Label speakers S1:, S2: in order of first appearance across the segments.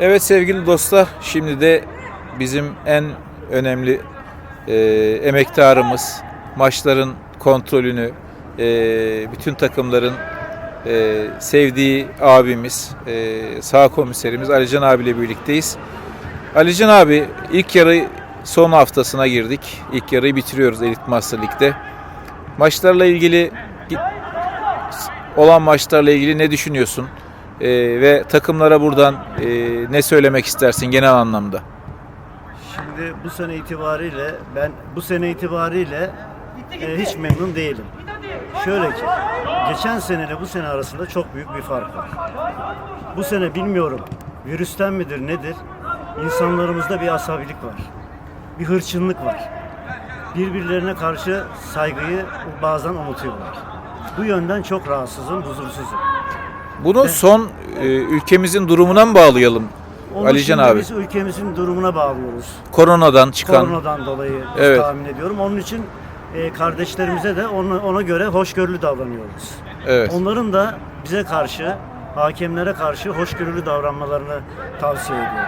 S1: Evet sevgili dostlar, şimdi de bizim en önemli e, emektarımız, maçların kontrolünü, e, bütün takımların e, sevdiği abimiz, e, sağ komiserimiz Alican abiyle birlikteyiz. Alican abi ilk yarı son haftasına girdik. İlk yarıyı bitiriyoruz Elit Master Lig'de. Maçlarla ilgili olan maçlarla ilgili ne düşünüyorsun? Ee, ve takımlara buradan e, ne söylemek istersin genel anlamda?
S2: Şimdi bu sene itibariyle ben bu sene itibariyle e, hiç memnun değilim. Şöyle ki geçen seneyle bu sene arasında çok büyük bir fark var. Bu sene bilmiyorum virüsten midir nedir insanlarımızda bir asabilik var. Bir hırçınlık var. Birbirlerine karşı saygıyı bazen unutuyorlar. Bu yönden çok rahatsızım, huzursuzum.
S1: Bunu son e, ülkemizin durumuna mı bağlayalım?
S2: Onu
S1: Alican
S2: şimdi
S1: abi.
S2: Biz ülkemizin durumuna bağlıyoruz.
S1: Koronadan çıkan
S2: Koronadan dolayı
S1: Evet.
S2: tahmin ediyorum. Onun için e, kardeşlerimize de ona, ona göre hoşgörülü davranıyoruz.
S1: evet.
S2: Onların da bize karşı, hakemlere karşı hoşgörülü davranmalarını tavsiye ediyorum.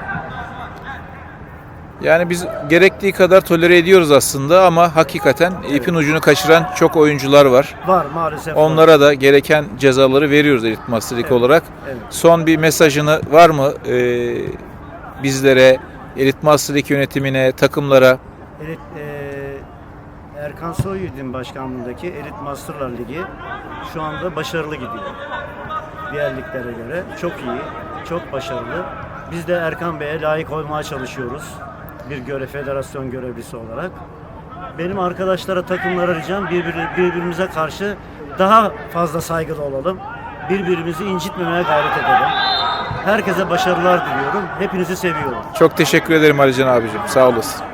S1: Yani biz gerektiği kadar tolere ediyoruz aslında ama hakikaten ipin ucunu kaçıran çok oyuncular var.
S2: Var maalesef. var.
S1: Onlara da gereken cezaları veriyoruz Elit Master
S2: Evet.
S1: olarak.
S2: Evet.
S1: Son bir mesajını var mı e, bizlere, Elit Master yönetimine, takımlara?
S2: Evet, e, Erkan Soyyiğit'in başkanlığındaki Elit Masterlar Ligi şu anda başarılı gidiyor. Diğer liglere göre çok iyi, çok başarılı. Biz de Erkan Bey'e layık olmaya çalışıyoruz. Bir göre federasyon görevlisi olarak. Benim arkadaşlara, takımlara ricam birbiri, birbirimize karşı daha fazla saygılı olalım. Birbirimizi incitmemeye gayret edelim. Herkese başarılar diliyorum. Hepinizi seviyorum.
S1: Çok teşekkür ederim Alican abicim. Sağ olasın.